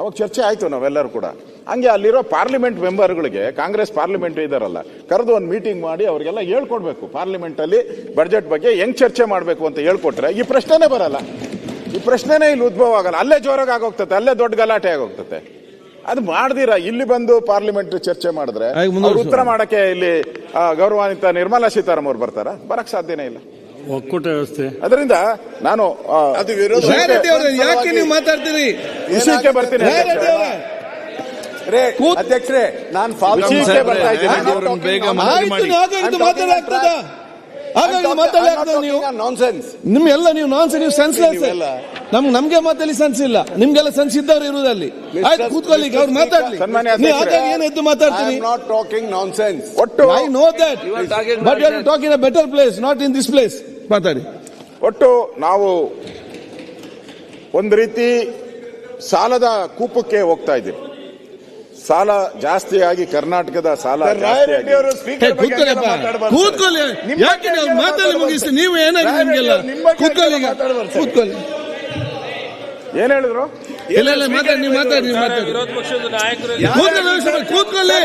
ಅವಾಗ ಚರ್ಚೆ ಆಯ್ತು ನಾವೆಲ್ಲರೂ ಕೂಡ. ಹಂಗೆ ಅಲ್ಲಿರೋ ಪಾರ್ಲಿಮೆಂಟ್ ಮೆಂಬರ್ಗಳಿಗೆ ಕಾಂಗ್ರೆಸ್ ಪಾರ್ಲಿಮೆಂಟ್ ಇದಾರಲ್ಲ ಕರೆದು ಒಂದು ಮೀಟಿಂಗ್ ಮಾಡಿ ಅವರಿಗೆಲ್ಲ ಹೇಳ್ಕೊಡ್ಬೇಕು. ಪಾರ್ಲಿಮೆಂಟ್ ಅಲ್ಲಿ ಬಜೆಟ್ ಬಗ್ಗೆ ಹೆಂಗ್ ಚರ್ಚೆ ಮಾಡಬೇಕು ಅಂತ ಹೇಳ್ಕೊಟ್ರೆ ಈ ಪ್ರಶ್ನೆನೇ ಬರಲ್ಲ. ಈ ಪ್ರಶ್ನೆನೇ ಇಲ್ಲಿ ಉದ್ಭವ ಆಗಲ್ಲ. ಅಲ್ಲೇ ಜೋರಾಗಿ ಆಗೋಗ್ತದೆ ಅಲ್ಲೇ ದೊಡ್ಡ ಗಲಾಟೆ ಆಗೋಗ್ತತೆ. ಅದು ಮಾಡ್ದಿರಾ? ಇಲ್ಲಿ ಬಂದು ಪಾರ್ಲಿಮೆಂಟ್ ಚರ್ಚೆ ಮಾಡಿದ್ರೆ ಉತ್ತರ ಮಾಡಕ್ಕೆ ಇಲ್ಲಿ ಗೌರವಾನ್ವಿತ ನಿರ್ಮಲಾ ಸೀತಾರಾಮ್ ಅವ್ರು ಬರ್ತಾರ? ಬರಕ್ ಸಾಧ್ಯನೇ ಇಲ್ಲ. ಒಕ್ಕೂಟ ವ್ಯವಸ್ಥೆ. ಅದರಿಂದ ನಾನು ಯಾಕೆ ನೀವು ಮಾತಾಡ್ತೀರಿ? ವಿಷಯಕ್ಕೆ ಬರ್ತೀನಿ ಅಧ್ಯಕ್ಷರೇ. ನಾನು ನಾನ್ ಬರ್ತಾ ಇದ್ದೀನಿ. ಆಯ್ತು ನೀವು? ಸೆನ್ಸ್ ನಾನ್ಸೆನ್ಸ್ ನೀವು ನಾನ್ ಸೆನ್ಸ್ಲೆಸ್ ನೀವೆಲ್ಲ. ನಮ್ಗೆ ನಮ್ಗೆ ಮಾತಲ್ಲಿ ಸೆನ್ಸ್ ಇಲ್ಲ. ನಿಮ್ಗೆಲ್ಲ ಸೆನ್ಸ್ ಇದ್ದವ್ರು ಇರುವುದಲ್ಲಿ. ಆಯ್ತು ಕೂತ್ಕೊಳ್ಳಿ ಅವ್ರು ಮಾತಾಡ್ಲಿ. ನೀವು ಹಾಗಾಗಿ ಏನ್ ಎದ್ದು ಐ ಮಾತಾಡ್ತೀನಿ ಆಮ್ ನಾಟ್ ಟಾಕಿಂಗ್ ನಾನ್ಸೆನ್ಸ್ ಒಟ್ಟು I know that but you are talking a better place not in this place ಮಾತಾಡಿ. ಒಟ್ಟು ನಾವು ಒಂದು ರೀತಿ ಸಾಲದ ಕೂಪಕ್ಕೆ ಹೋಗ್ತಾ ಇದ್ದೀವಿ. ಸಾಲ ಜಾಸ್ತಿಯಾಗಿ ಕರ್ನಾಟಕದ ಸಾಲ ಜಾಸ್ತಿ ಆಗಿ- ಕರ್ನಾಟಕದ ಸಾಲ ಕೂತ್ಕೊಳ್ಳಿ ಯಾಕೆ ನೀವು ಮಾತಾಡಿ ಮುಗಿಸಿ ನೀವು ಏನಾಗಿದೆ ನಿಮ್ಗೆಲ್ಲ ಕೂತ್ಕೊಳ್ಳಿ ಈಗ. ಕೂತ್ಕೊಳ್ಳಿ. ಏನ್ ಹೇಳಿದ್ರು? ಇಲ್ಲ ಇಲ್ಲ ಮಾತಾಡಿ ನೀವು ಮಾತಾಡಿ ನೀವು ಮಾತಾಡಿ. ಕೂತ್ಕೊಳ್ಳಿ ಕೂತ್ಕೊಳ್ಳಿ.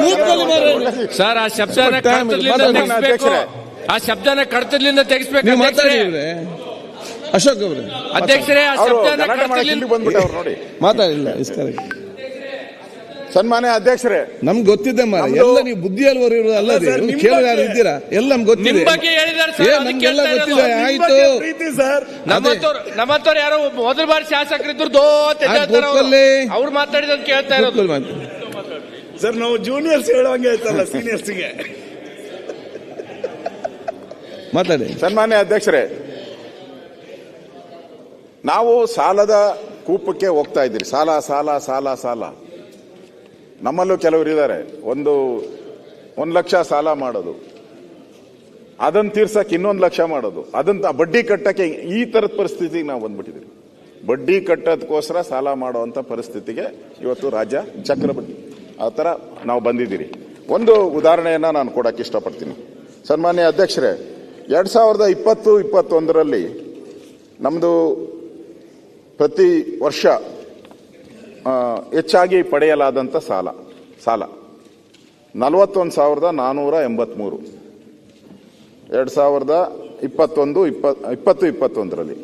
ಕೂತ್ಕೊಳ್ಳಿ. ಸರ್ ಆ ಶಬ್ದನ ಆ ಶಬ್ದನ ಕಡತದಿಂದ ತೆಗಿಸ್ಬೇಕು ನೀವು ಮಾತಾಡಿ ಇವ್ರೆ. ಅಶೋಕ್ ಅವರೇ. ಅಧ್ಯಕ್ಷರೇ ಆ ಅವರು ಶಬ್ದನ ಗಲಾಟೆ ಮಾಡಕ್ಕೆ ಕಡತದಿಂದ ಇಲ್ಲಿಗೆ ಬಂದ್ಬಿಟ್ಟವ್ರು ನೋಡಿ. ಮಾತಾಡಿಲ್ಲ ಇಸ್ ಕರೆಕ್ಟ್ ಸನ್ಮಾನ್ಯ ಅಧ್ಯಕ್ಷರೇ. ನಮ್ಗೆ ಗೊತ್ತಿದೆ ಮಾರ. ಎಲ್ಲ ನೀವು ಬುದ್ಧಿ ಅಲ್ವರು ಇರೋದು ಅಲ್ಲ ರೀ ಕೇಳಿ ಯಾರು ಇದ್ದೀರಾ? ಎಲ್ಲ ನಮ್ಗೆ ಗೊತ್ತಿದೆ. ನಿಮ್ ಬಗ್ಗೆ ಹೇಳಿದಾರೆ ಸರ್ ಏ ಅದಕ್ಕೆ ನಮ್ಗೆಲ್ಲ ಗೊತ್ತಿದೆ ಇರೋದು. ಆಯ್ತು. ನಮ್ಮತ್ತವ್ರು ನಮ್ಮತ್ತವ್ರು ಯಾರೋ ಮೊದಲ ಬಾರಿ ಶಾಸಕರಿದ್ರು ದೋ ಅಂತ ಆಯ್ತು, ಹೇಳ್ತಾರೆ ಅವ್ರು. ಕೂತ್ಕೊಳ್ಳಿ. ಅವ್ರು ಮಾತಾಡಿದಂತ ಕೇಳ್ತಾ ಇರೋದು. ಕೂತ್ಕೊಳ್ಳಿ ಸರ್ ನಾವು ಜೂನಿಯರ್ಸ್ ಹೇಳುವಂಗೆ ಆಯ್ತಲ್ಲ ಸೀನಿಯರ್ಸ್ಗೆ ಮಾತಾಡಿ. ಸನ್ಮಾನ್ಯ ಅಧ್ಯಕ್ಷರೇ, ನಾವು ಸಾಲದ ಕೂಪಕ್ಕೆ ಹೋಗ್ತಾ ಇದ್ದೀರಿ. ಸಾಲ ಸಾಲ ಸಾಲ ಸಾಲ. ನಮ್ಮಲ್ಲೂ ಕೆಲವರು ಇದ್ದಾರೆ. ಒಂದು ಒಂದು ಲಕ್ಷ ಸಾಲ ಮಾಡೋದು. ಅದನ್ನ ತೀರ್ಸಕ್ಕೆ ಇನ್ನೊಂದು ಲಕ್ಷ ಮಾಡೋದು. ಅದಂತ ಬಡ್ಡಿ ಕಟ್ಟಕ್ಕೆ ಈ ಥರದ ಪರಿಸ್ಥಿತಿಗೆ ನಾವು ಬಂದ್ಬಿಟ್ಟಿದ್ದೀವಿ ಬಡ್ಡಿ ಕಟ್ಟೋದಕ್ಕೋಸ್ಕರ ಸಾಲ ಮಾಡೋವಂಥ ಪರಿಸ್ಥಿತಿಗೆ ಇವತ್ತು ರಾಜ್ಯ ಚಕ್ರ ಬಡ್ಡಿ. ಆ ಥರ ನಾವು ಬಂದಿದ್ದೀರಿ. ಒಂದು ಉದಾಹರಣೆಯನ್ನು ನಾನು ಕೊಡಕ್ಕೆ ಇಷ್ಟಪಡ್ತೀನಿ. ಸನ್ಮಾನ್ಯ ಅಧ್ಯಕ್ಷರೇ ಎರಡ್ ಸಾವಿರದ ಇಪ್ಪತ್ತು, ಇಪ್ಪತ್ತೊಂದರಲ್ಲಿ ನಮ್ಮದು ಪ್ರತಿ ವರ್ಷ ಹೆಚ್ಚಾಗಿ ಪಡೆಯಲಾದಂಥ ಸಾಲ ಸಾಲ. ನಲವತ್ತೊಂದು ಸಾವಿರದ ನಾನ್ನೂರ ಎಂಬತ್ಮೂರು. ಎರಡು ಸಾವಿರದ ಇಪ್ಪತ್ತೊಂದು, ಇಪ್ಪ, ಇಪ್ಪತ್ತು, ಇಪ್ಪತ್ತೊಂದರಲ್ಲಿ.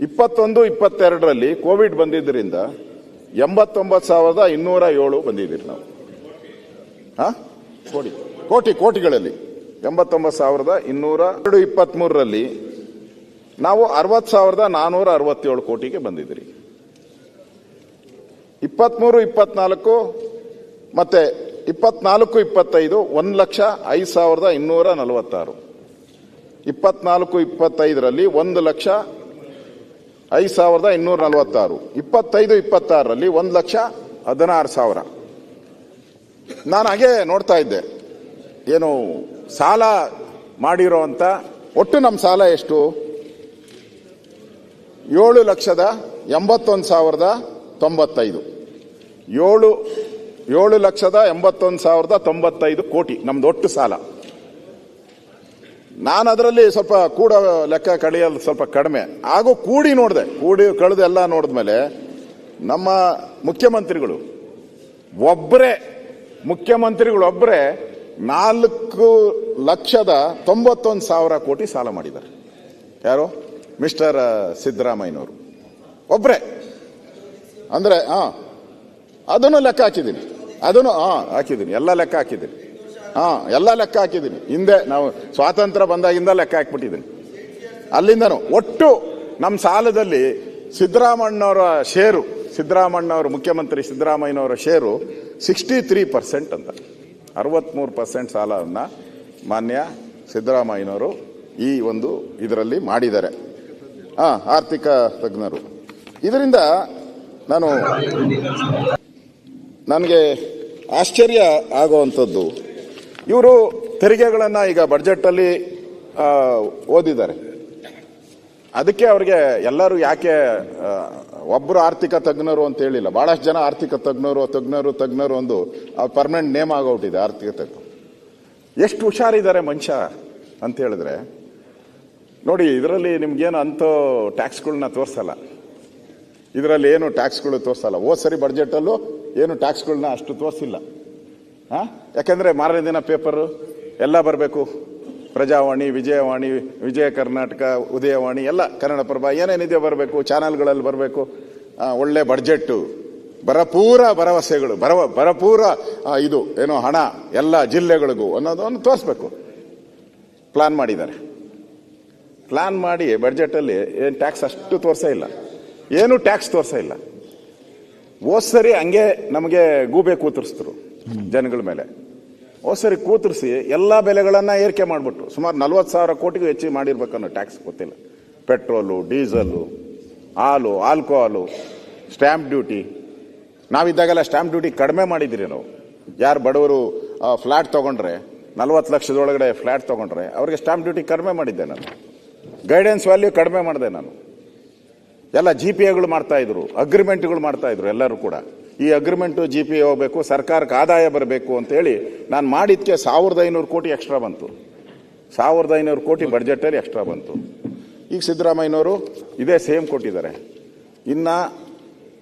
ಇಪ್ಪತ್ತೊಂದು, ಇಪ್ಪತ್ತೆರಡರಲ್ಲಿ ಕೋವಿಡ್ ಬಂದಿದ್ದರಿಂದ ಎಂಬತ್ತೊಂಬತ್ತು ಸಾವಿರದ ಇನ್ನೂರ ಏಳು ಬಂದಿದ್ದೀರಿ ನಾವು. ಹಾಂ? ಕೋಟಿ ಕೋಟಿ, ಕೋಟಿಗಳಲ್ಲಿ. ಎಂಬತ್ತೊಂಬತ್ತು ಸಾವಿರದ ಇನ್ನೂರ ಎರಡು ಇಪ್ಪತ್ತ್ಮೂರರಲ್ಲಿ ನಾವು ಅರವತ್ತು ಸಾವಿರದ ನಾನ್ನೂರ ಅರವತ್ತೇಳು ಕೋಟಿಗೆ ಬಂದಿದ್ರಿ ಇಪ್ಪತ್ಮೂರು, ಇಪ್ಪತ್ನಾಲ್ಕು ಮತ್ತೆ ಇಪ್ಪತ್ನಾಲ್ಕು, ಇಪ್ಪತ್ತೈದು, ಒಂದು ಲಕ್ಷ ಐದು ಸಾವಿರದ ಇನ್ನೂರ ನಲವತ್ತಾರು. ಇಪ್ಪತ್ನಾಲ್ಕು, ಇಪ್ಪತ್ತೈದರಲ್ಲಿ ಒಂದು ಲಕ್ಷ ಐದು ಸಾವಿರದ ಇನ್ನೂರ ನಲವತ್ತಾರು. ಇಪ್ಪತ್ತೈದು, ಇಪ್ಪತ್ತಾರರಲ್ಲಿ ಒಂದು ಲಕ್ಷ ಹದಿನಾರು ಸಾವಿರ. ನಾನು ಹಾಗೆ ನೋಡ್ತಾ ಇದ್ದೆ. ಏನು ಸಾಲ ಮಾಡಿರೋ ಅಂತ ಒಟ್ಟು ನಮ್ಮ ಸಾಲ ಎಷ್ಟು? ಏಳು ಲಕ್ಷದ ಎಂಬತ್ತೊಂದು ಸಾವಿರದ ತೊಂಬತ್ತೈದು. ಏಳು ಏಳು ಲಕ್ಷದ ಎಂಬತ್ತೊಂದು ಸಾವಿರದ ತೊಂಬತ್ತೈದು ಕೋಟಿ ನಮ್ದು ಒಟ್ಟು ಸಾಲ. ನಾನು ಅದರಲ್ಲಿ ಸ್ವಲ್ಪ ಕೂಡ ಲೆಕ್ಕ ಕಳೆಯಲು ಸ್ವಲ್ಪ ಕಡಿಮೆ. ಹಾಗೂ ಕೂಡಿ ನೋಡಿದೆ, ಕೂಡಿ ಕಳೆದೆಲ್ಲ ನೋಡಿದ್ಮೇಲೆ ನಮ್ಮ ಮುಖ್ಯಮಂತ್ರಿಗಳು ಒಬ್ಬರೇ ಮುಖ್ಯಮಂತ್ರಿಗಳು ಒಬ್ಬರೇ ನಾಲ್ಕು ಲಕ್ಷದ ತೊಂಬತ್ತೊಂದು ಸಾವಿರ ಕೋಟಿ ಸಾಲ ಮಾಡಿದ್ದಾರೆ. ಯಾರು? ಮಿಸ್ಟರ್ ಸಿದ್ದರಾಮಯ್ಯನವರು. ಒಬ್ಬರೇ ಅಂದ್ರೆ ಹಾಂ ಅದನ್ನು ಲೆಕ್ಕ ಹಾಕಿದ್ದೀನಿ. ಅದನ್ನು ಹಾ ಹಾಕಿದ್ದೀನಿ. ಎಲ್ಲ ಲೆಕ್ಕ ಹಾಕಿದ್ದೀನಿ. ಹಾ ಎಲ್ಲ ಲೆಕ್ಕ ಹಾಕಿದ್ದೀನಿ. ಹಿಂದೆ ನಾವು ಸ್ವಾತಂತ್ರ್ಯ ಬಂದಾಗಿಂದ ಲೆಕ್ಕ ಹಾಕ್ಬಿಟ್ಟಿದ್ದೀನಿ. ಅಲ್ಲಿಂದನು ಒಟ್ಟು ನಮ್ಮ ಸಾಲದಲ್ಲಿ ಸಿದ್ದರಾಮಣ್ಣವರ ಷೇರು ಸಿದ್ದರಾಮಣ್ಣವರು ಮುಖ್ಯಮಂತ್ರಿ ಸಿದ್ದರಾಮಯ್ಯನವರ ಷೇರು ಸಿಕ್ಸ್ಟಿ ತ್ರೀ ಪರ್ಸೆಂಟ್ ಅಂತ. ಅರವತ್ಮೂರು ಪರ್ಸೆಂಟ್ ಸಾಲವನ್ನು ಮಾನ್ಯ ಸಿದ್ದರಾಮಯ್ಯನವರು ಈ ಒಂದು ಇದರಲ್ಲಿ ಮಾಡಿದ್ದಾರೆ. ಹಾಂ ಆರ್ಥಿಕ ತಜ್ಞರು. ಇದರಿಂದ ನಾನು ನನಗೆ ಆಶ್ಚರ್ಯ ಆಗುವಂಥದ್ದು. ಇವರು ತೆರಿಗೆಗಳನ್ನು ಈಗ ಬಡ್ಜೆಟಲ್ಲಿ ಓದಿದ್ದಾರೆ. ಅದಕ್ಕೆ ಅವ್ರಿಗೆ ಎಲ್ಲರೂ ಯಾಕೆ ಒಬ್ಬರು ಆರ್ಥಿಕ ತಜ್ಞರು ಅಂತ ಹೇಳಿಲ್ಲ. ಬಹಳಷ್ಟು ಜನ ಆರ್ಥಿಕ ತಜ್ಞರು ತಜ್ಞರು ತಜ್ಞರು ಒಂದು ಪರ್ಮನೆಂಟ್ ನೇಮ್ ಆಗೋಗ್ಬಿಟ್ಟಿದೆ ಆರ್ಥಿಕ ತಜ್ಞರು. ಎಷ್ಟು ಹುಷಾರಿದ್ದಾರೆ ಮನುಷ್ಯ ಅಂತ ಹೇಳಿದ್ರೆ, ನೋಡಿ, ಇದರಲ್ಲಿ ನಿಮ್ಗೇನು ಅಂಥ ಟ್ಯಾಕ್ಸ್ಗಳನ್ನ ತೋರಿಸಲ್ಲ. ಇದರಲ್ಲಿ ಏನು ಟ್ಯಾಕ್ಸ್ಗಳು ತೋರಿಸಲ್ಲ. ಓ ಸರಿ ಬಡ್ಜೆಟಲ್ಲೂ ಏನು ಟ್ಯಾಕ್ಸ್ಗಳನ್ನ ಅಷ್ಟು ತೋರಿಸಿಲ್ಲ. ಹಾಂ ಯಾಕೆಂದರೆ ಮಾರನೇ ದಿನ ಪೇಪರು ಎಲ್ಲ ಬರಬೇಕು. ಪ್ರಜಾವಾಣಿ, ವಿಜಯವಾಣಿ, ವಿಜಯ ಕರ್ನಾಟಕ, ಉದಯವಾಣಿ, ಎಲ್ಲ ಕನ್ನಡ ಪ್ರಭ ಏನೇನಿದೆ ಬರಬೇಕು, ಚಾನಲ್ಗಳಲ್ಲಿ ಬರಬೇಕು ಒಳ್ಳೆ ಬಡ್ಜೆಟ್ಟು ಬರಪೂರ ಭರವಸೆಗಳು ಬರವ ಬರಪೂರ ಇದು, ಏನೋ ಹಣ, ಎಲ್ಲ ಜಿಲ್ಲೆಗಳಿಗೂ ಅನ್ನೋದನ್ನು ತೋರಿಸ್ಬೇಕು. ಪ್ಲಾನ್ ಮಾಡಿದ್ದಾರೆ. ಪ್ಲಾನ್ ಮಾಡಿ ಬಡ್ಜೆಟಲ್ಲಿ ಏನು ಟ್ಯಾಕ್ಸ್ ಅಷ್ಟು ತೋರಿಸೇ ಇಲ್ಲ. ಏನು ಟ್ಯಾಕ್ಸ್ ತೋರಿಸೇ ಇಲ್ಲ. ಹೋದ್ ಸರಿ ಹಂಗೆ ನಮಗೆ ಗೂಬೆ ಕೂತರಿಸಿದ್ರು ಜನಗಳ ಮೇಲೆ. ಸರಿ ಕೂತರಿಸಿ ಎಲ್ಲ ಬೆಲೆಗಳನ್ನು ಏರಿಕೆ ಮಾಡಿಬಿಟ್ಟು ಸುಮಾರು ನಲ್ವತ್ತು ಸಾವಿರ ಕೋಟಿಗೂ ಹೆಚ್ಚಿಗೆ ಮಾಡಿರ್ಬೇಕನ್ನೋ ಟ್ಯಾಕ್ಸ್ ಗೊತ್ತಿಲ್ಲ. ಪೆಟ್ರೋಲು, ಡೀಸಲು, ಹಾಲು ಆಲ್ಕೋಹಾಲು ಸ್ಟ್ಯಾಂಪ್ ಡ್ಯೂಟಿ ನಾವಿದ್ದಾಗೆಲ್ಲ ಸ್ಟ್ಯಾಂಪ್ ಡ್ಯೂಟಿ ಕಡಿಮೆ ಮಾಡಿದ್ದೀರಿ ನಾವು. ಯಾರು ಬಡವರು ಫ್ಲ್ಯಾಟ್ ತೊಗೊಂಡ್ರೆ, ನಲ್ವತ್ತು ಲಕ್ಷದೊಳಗಡೆ ಫ್ಲ್ಯಾಟ್ ತೊಗೊಂಡ್ರೆ, ಅವ್ರಿಗೆ ಸ್ಟ್ಯಾಂಪ್ ಡ್ಯೂಟಿ ಕಡಿಮೆ ಮಾಡಿದ್ದೆ ನಾನು. ಗೈಡೆನ್ಸ್ ವ್ಯಾಲ್ಯೂ ಕಡಿಮೆ ಮಾಡಿದೆ ನಾನು. ಎಲ್ಲ ಜಿ ಪಿ ಎಗಳು ಮಾಡ್ತಾಯಿದ್ರು ಅಗ್ರಿಮೆಂಟ್ಗಳು ಮಾಡ್ತಾಯಿದ್ರು ಎಲ್ಲರೂ ಕೂಡ. ಈ ಅಗ್ರಿಮೆಂಟ್ ಜಿ ಪಿ ಹೋಗಬೇಕು, ಸರ್ಕಾರಕ್ಕೆ ಆದಾಯ ಬರಬೇಕು ಅಂತೇಳಿ ನಾನು ಮಾಡಿದ್ದಕ್ಕೆ ಸಾವಿರದ ಐನೂರು ಕೋಟಿ ಎಕ್ಸ್ಟ್ರಾ ಬಂತು. ಸಾವಿರದ ಐನೂರು ಕೋಟಿ ಬಡ್ಜೆಟಲ್ಲಿ ಎಕ್ಸ್ಟ್ರಾ ಬಂತು. ಈಗ ಸಿದ್ದರಾಮಯ್ಯನವರು ಇದೇ ಸೇಮ್ ಕೊಟ್ಟಿದ್ದಾರೆ. ಇನ್ನ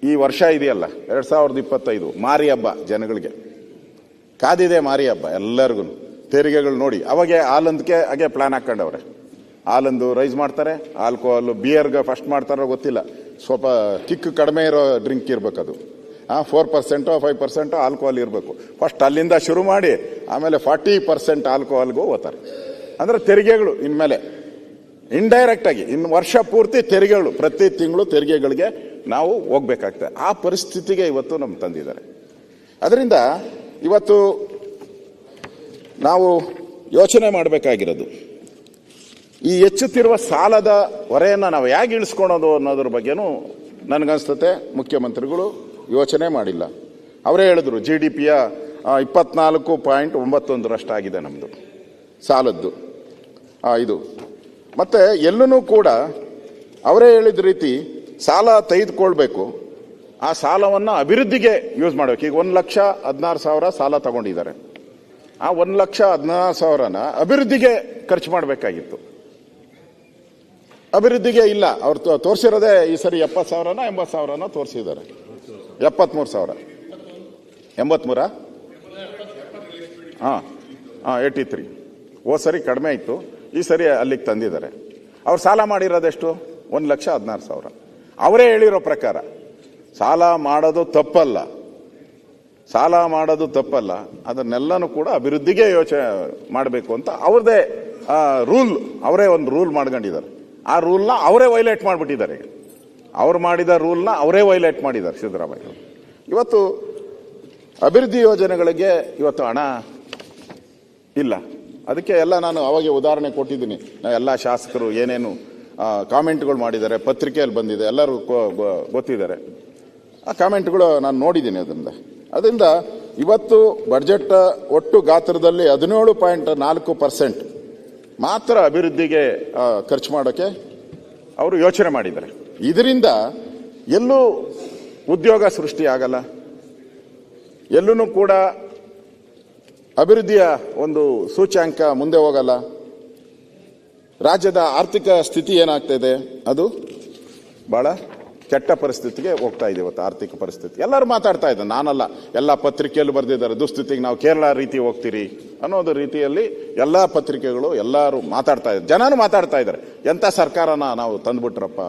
ಈ ವರ್ಷ ಇದೆಯಲ್ಲ, ಎರಡು ಸಾವಿರದ ಇಪ್ಪತ್ತೈದು, ಮಾರಿ ಹಬ್ಬ ಜನಗಳಿಗೆ. ಕಾದಿದೆ ಮಾರಿ ಹಬ್ಬ ಎಲ್ಲರಿಗೂ. ತೆರಿಗೆಗಳು ನೋಡಿ, ಅವಾಗೆ ಹಾಲಂದಕ್ಕೆ ಹಾಗೆ ಪ್ಲಾನ್ ಹಾಕ್ಕೊಂಡವ್ರೆ ಹಾಲಂದು ರೈಸ್ ಮಾಡ್ತಾರೆ ಆಲ್ಕೋಹಾಲು ಬಿಯರ್ಗೆ ಫಸ್ಟ್ ಮಾಡ್ತಾರೋ ಗೊತ್ತಿಲ್ಲ. ಸ್ವಲ್ಪ ಕಿಕ್ ಕಡಿಮೆ ಇರೋ ಡ್ರಿಂಕ್ ಇರಬೇಕದು. ಫೋರ್ ಪರ್ಸೆಂಟೋ ಫೈವ್ ಪರ್ಸೆಂಟು ಆಲ್ಕೋಹಾಲ್ ಇರಬೇಕು. ಫಸ್ಟ್ ಅಲ್ಲಿಂದ ಶುರು ಮಾಡಿ, ಆಮೇಲೆ ಫಾರ್ಟಿ ಪರ್ಸೆಂಟ್ ಆಲ್ಕೋಹಾಲ್ಗೆ ಹೋಗ್ತಾರೆ ಅಂದ್ರೆ ತೆರಿಗೆಗಳು ಇನ್ಮೇಲೆ. ಇಂಡೈರೆಕ್ಟ್ ಆಗಿ ಇನ್ನು ವರ್ಷ ಪೂರ್ತಿ ತೆರಿಗೆಗಳು, ಪ್ರತಿ ತಿಂಗಳು ತೆರಿಗೆಗಳಿಗೆ ನಾವು ಹೋಗ್ಬೇಕಾಗ್ತದೆ. ಆ ಪರಿಸ್ಥಿತಿಗೆ ಇವತ್ತು ನಮ್ಗೆ ತಂದಿದ್ದಾರೆ. ಅದರಿಂದ ಇವತ್ತು ನಾವು ಯೋಚನೆ ಮಾಡಬೇಕಾಗಿರೋದು, ಈ ಹೆಚ್ಚುತ್ತಿರುವ ಸಾಲದ ಹೊರೆಯನ್ನು ನಾವು ಹೇಗೆ ಇಳಿಸ್ಕೊಳೋದು ಅನ್ನೋದ್ರ ಬಗ್ಗೆನೂ ನನಗನ್ಸ್ತತೆ ಮುಖ್ಯಮಂತ್ರಿಗಳು. ಯೋಚನೆ ಮಾಡಿಲ್ಲ. ಅವರೇ ಹೇಳಿದ್ರು ಜಿ ಡಿ ಪಿಯ ಇಪ್ಪತ್ನಾಲ್ಕು ಪಾಯಿಂಟ್ ಒಂಬತ್ತೊಂದರಷ್ಟಾಗಿದೆ ನಮ್ಮದು ಸಾಲದ್ದು. ಇದು. ಮತ್ತೆ ಎಲ್ಲೂ ಕೂಡ ಅವರೇ ಹೇಳಿದ ರೀತಿ ಸಾಲ ತೆಗೆದುಕೊಳ್ಬೇಕು. ಆ ಸಾಲವನ್ನು ಅಭಿವೃದ್ಧಿಗೆ ಯೂಸ್ ಮಾಡಬೇಕು. ಈಗ ಒಂದು ಲಕ್ಷ ಹದಿನಾರು ಸಾವಿರ ಸಾಲ ತಗೊಂಡಿದ್ದಾರೆ. ಆ ಒಂದು ಲಕ್ಷ ಹದಿನಾರು ಸಾವಿರನ ಅಭಿವೃದ್ಧಿಗೆ ಖರ್ಚು ಮಾಡಬೇಕಾಗಿತ್ತು. ಅಭಿವೃದ್ಧಿಗೆ ಇಲ್ಲ. ಅವ್ರು ತೋರಿಸಿರೋದೇ ಈ ಸರಿ ಎಪ್ಪತ್ತು ಸಾವಿರನ ಎಂಬತ್ತು ಸಾವಿರನ ತೋರಿಸಿದ್ದಾರೆ. ಎಪ್ಪತ್ಮೂರು ಸಾವಿರ. ಎಂಬತ್ಮೂರ? ಹಾಂ ಹಾಂ ಏಯ್ಟಿ ತ್ರೀ ಓ ಸರಿ, ಕಡಿಮೆ ಇತ್ತು ಈ ಸರಿ ಅಲ್ಲಿಗೆ ತಂದಿದ್ದಾರೆ. ಅವ್ರು ಸಾಲ ಮಾಡಿರೋದೆಷ್ಟು? ಒಂದು ಲಕ್ಷ ಹದಿನಾರು ಸಾವಿರ. ಅವರೇ ಹೇಳಿರೋ ಪ್ರಕಾರ, ಸಾಲ ಮಾಡೋದು ತಪ್ಪಲ್ಲ. ಸಾಲ ಮಾಡೋದು ತಪ್ಪಲ್ಲ. ಅದನ್ನೆಲ್ಲನೂ ಕೂಡ ಅಭಿವೃದ್ಧಿಗೆ ಯೋಚನೆ ಮಾಡಬೇಕು ಅಂತ ಅವ್ರದೇ ರೂಲ್ ಅವರೇ ಒಂದು ರೂಲ್ ಮಾಡ್ಕೊಂಡಿದ್ದಾರೆ. ಆ ರೂಲ್ನ ಅವರೇ ವೈಲೇಟ್ ಮಾಡಿಬಿಟ್ಟಿದ್ದಾರೆ. ಅವ್ರು ಮಾಡಿದ ರೂಲ್ನ ಅವರೇ ವೈಲೇಟ್ ಮಾಡಿದ್ದಾರೆ ಸಿದ್ದರಾಮಯ್ಯ ಇವತ್ತು ಅಭಿವೃದ್ಧಿ ಯೋಜನೆಗಳಿಗೆ ಇವತ್ತು ಹಣ ಇಲ್ಲ. ಅದಕ್ಕೆ ಎಲ್ಲ ನಾನು ಅವಾಗೆ ಉದಾಹರಣೆ ಕೊಟ್ಟಿದ್ದೀನಿ. ಎಲ್ಲ ಶಾಸಕರು ಏನೇನು ಕಾಮೆಂಟ್ಗಳು ಮಾಡಿದ್ದಾರೆ, ಪತ್ರಿಕೆಯಲ್ಲಿ ಬಂದಿದೆ, ಎಲ್ಲರೂ ಗೊತ್ತಿದ್ದಾರೆ. ಆ ಕಾಮೆಂಟ್ಗಳು ನಾನು ನೋಡಿದ್ದೀನಿ ಅದರಿಂದ. ಅದರಿಂದ ಇವತ್ತು ಬಡ್ಜೆಟ್ ಒಟ್ಟು ಗಾತ್ರದಲ್ಲಿ ಹದಿನೇಳು ಪಾಯಿಂಟ್ ನಾಲ್ಕು ಪರ್ಸೆಂಟ್ ಮಾತ್ರ ಅಭಿವೃದ್ಧಿಗೆ ಖರ್ಚು ಮಾಡೋಕ್ಕೆ ಅವರು ಯೋಚನೆ ಮಾಡಿದ್ದಾರೆ. ಇದರಿಂದ ಎಲ್ಲೂ ಉದ್ಯೋಗ ಸೃಷ್ಟಿಯಾಗಲ್ಲ. ಎಲ್ಲೂ ಕೂಡ ಅಭಿವೃದ್ಧಿಯ ಒಂದು ಸೂಚ್ಯಾಂಕ ಮುಂದೆ ಹೋಗಲ್ಲ. ರಾಜ್ಯದ ಆರ್ಥಿಕ ಸ್ಥಿತಿ ಏನಾಗ್ತಾ ಅದು ಬಹಳ ಕೆಟ್ಟ ಪರಿಸ್ಥಿತಿಗೆ ಹೋಗ್ತಾ ಇದೆ ಇವತ್ತು ಆರ್ಥಿಕ ಪರಿಸ್ಥಿತಿ. ಎಲ್ಲರೂ ಮಾತಾಡ್ತಾ ಇದ್ದಾರೆ. ನಾನಲ್ಲ. ಎಲ್ಲ ಪತ್ರಿಕೆಯಲ್ಲಿ ಬರೆದಿದ್ದಾರೆ. ದುಸ್ಥಿತಿಗೆ ನಾವು ಕೇರಳ ರೀತಿ ಹೋಗ್ತೀರಿ ಅನ್ನೋದು ರೀತಿಯಲ್ಲಿ ಎಲ್ಲ ಪತ್ರಿಕೆಗಳು ಎಲ್ಲರೂ ಮಾತಾಡ್ತಾ ಇದ್ದಾರೆ. ಜನರು ಮಾತಾಡ್ತಾ ಇದ್ದಾರೆ. ಎಂಥ ಸರ್ಕಾರನ ನಾವು ತಂದ್ಬಿಟ್ರಪ್ಪ?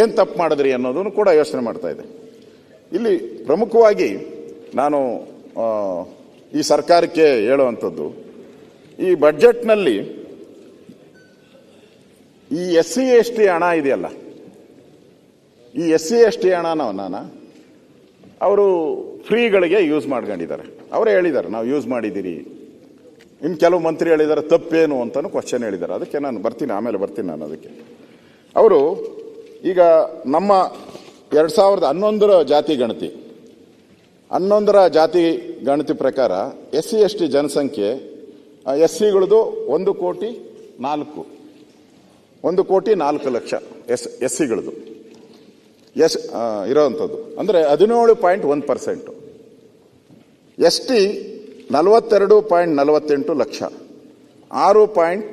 ಏನ್ ತಪ್ಪು ಮಾಡಿದ್ರಿ ಅನ್ನೋದನ್ನು ಕೂಡ ಯೋಚನೆ ಮಾಡ್ತಾ ಇದೆ. ಇಲ್ಲಿ ಪ್ರಮುಖವಾಗಿ ನಾನು ಈ ಸರ್ಕಾರಕ್ಕೆ ಹೇಳುವಂಥದ್ದು, ಈ ಬಡ್ಜೆಟ್ನಲ್ಲಿ ಈ ಎಸ್ ಸಿ ಎಸ್ ಟಿ ಹಣ ಇದೆಯಲ್ಲ? ಈ ಎಸ್ ಸಿ ಎಸ್ ಟಿ ಹಣನ ಅವರು ಫ್ರೀಗಳಿಗೆ ಯೂಸ್ ಮಾಡ್ಕೊಂಡಿದ್ದಾರೆ. ಅವರೇ ಹೇಳಿದ್ದಾರೆ, ನಾವು ಯೂಸ್ ಮಾಡಿದ್ದೀರಿ. ಇನ್ನು ಕೆಲವು ಮಂತ್ರಿ ಹೇಳಿದ್ದಾರೆ, ತಪ್ಪೇನು ಅಂತಲೂ ಕ್ವಶನ್ ಹೇಳಿದ್ದಾರೆ. ಅದಕ್ಕೆ ನಾನು ಬರ್ತೀನಿ, ಆಮೇಲೆ ಬರ್ತೀನಿ ನಾನು ಅದಕ್ಕೆ. ಅವರು ಈಗ ನಮ್ಮ ಎರಡು ಸಾವಿರದ ಹನ್ನೊಂದರ ಜಾತಿ ಗಣತಿ. ಹನ್ನೊಂದರ ಜಾತಿ ಗಣತಿ ಪ್ರಕಾರ ಎಸ್ ಸಿ ಎಸ್ ಟಿ ಜನಸಂಖ್ಯೆ ಎಸ್ ಸಿಗಳದು ಒಂದು ಕೋಟಿ ನಾಲ್ಕು. ಒಂದು ಕೋಟಿ ನಾಲ್ಕು ಲಕ್ಷ ಎಸ್ ಎಸ್ ಸಿಗಳದು ಎಸ್ ಇರೋವಂಥದ್ದು. ಅಂದರೆ ಹದಿನೇಳು ಪಾಯಿಂಟ್ ಒಂದು ಪರ್ಸೆಂಟು. ಎಸ್ ಟಿ ನಲವತ್ತೆರಡು ಪಾಯಿಂಟ್ ನಲವತ್ತೆಂಟು ಲಕ್ಷ. ಆರು ಪಾಯಿಂಟ್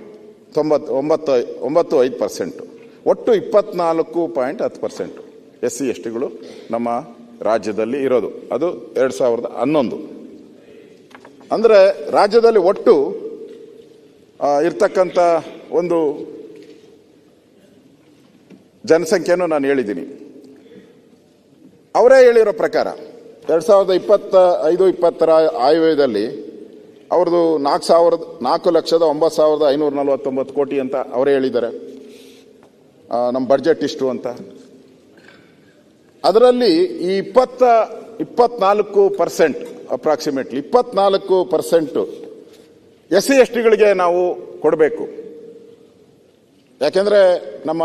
ತೊಂಬತ್ತು ಒಂಬತ್ತು ಒಂಬತ್ತು ಐದು ಪರ್ಸೆಂಟು. ಒಟ್ಟು ಇಪ್ಪತ್ನಾಲ್ಕು ಪಾಯಿಂಟ್ ಹತ್ತು ಪರ್ಸೆಂಟ್ ಎಸ್ ಸಿ ಎಸ್ ಟಿಗಳು ನಮ್ಮ ರಾಜ್ಯದಲ್ಲಿ ಇರೋದು. ಅದು ಎರಡು ಸಾವಿರದ ಹನ್ನೊಂದು. ಅಂದರೆ ರಾಜ್ಯದಲ್ಲಿ ಒಟ್ಟು ಇರ್ತಕ್ಕಂಥ ಒಂದು ಜನಸಂಖ್ಯೆಯನ್ನು ನಾನು ಹೇಳಿದ್ದೀನಿ. ಅವರೇ ಹೇಳಿರೋ ಪ್ರಕಾರ, ಎರಡು ಸಾವಿರದ ಇಪ್ಪತ್ತ ಐದು, ಇಪ್ಪತ್ತರ ಆಯವ್ಯಯದಲ್ಲಿ ಅವ್ರದ್ದು ನಾಲ್ಕು ಸಾವಿರದ, ನಾಲ್ಕು ಲಕ್ಷದ ಒಂಬತ್ತು ಸಾವಿರದ ಐನೂರ ನಲವತ್ತೊಂಬತ್ತು ಕೋಟಿ ಅಂತ ಅವರೇ ಹೇಳಿದ್ದಾರೆ. ನಮ್ಮ ಬಜೆಟ್ ಇಷ್ಟು ಅಂತ. ಅದರಲ್ಲಿ ಈ ಇಪ್ಪತ್ತ, ಇಪ್ಪತ್ನಾಲ್ಕು ಪರ್ಸೆಂಟ್ ಅಪ್ರಾಕ್ಸಿಮೇಟ್ಲಿ ಇಪ್ಪತ್ನಾಲ್ಕು ಪರ್ಸೆಂಟು ಎಸ್ ಸಿ ಎಸ್ ಟಿಗಳಿಗೆ ನಾವು ಕೊಡಬೇಕು. ಯಾಕೆಂದರೆ ನಮ್ಮ